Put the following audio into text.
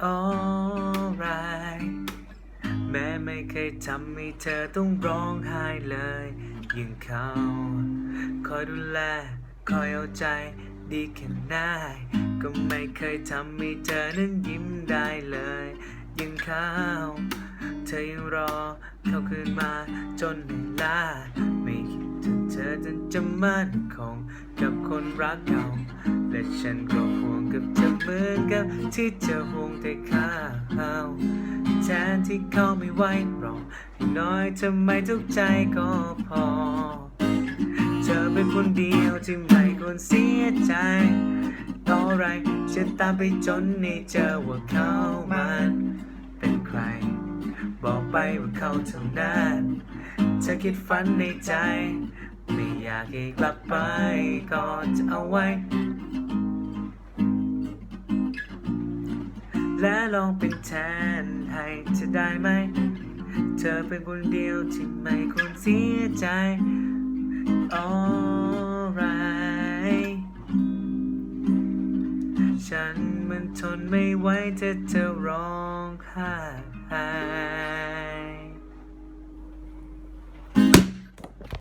alright แม้ไม่เคยทำให้เธอต้องร้องไห้เลยยังเขาคอยดูแล คอยเอาใจดีแค่ไหนก็ไม่เคยทำให้เธอนั้นยิ้มได้เลยยังเขาเธอยังรอเขาคืนมาจนเวลาไม่คิดถึงเธอจนจะมั่นคงกับคนรักเก่า และฉันก็ห่วงกับเธอเหมือนกับที่เธอห่วงแต่ข้าวแทนที่เขาไม่ไหวหรอกอย่างน้อยเธอไมทุกใจก็พอ เธอเป็นคนเดียวที่ไม่ควรเสียใจต่อไรจะตามไปจนให้เจอว่าเขามันเป็นใคร บอกไปว่าเขาเท่านั้นเธอคิดฝันในใจ ไม่อยากให้กลับไปก็จะเอาไว้ และลองเป็นแทนให้เธอได้ไหม เธอเป็นคนเดียวที่ไม่ควรเสียใจ alright ฉันมันทนไม่ไหวถ้าเธอร้องไห้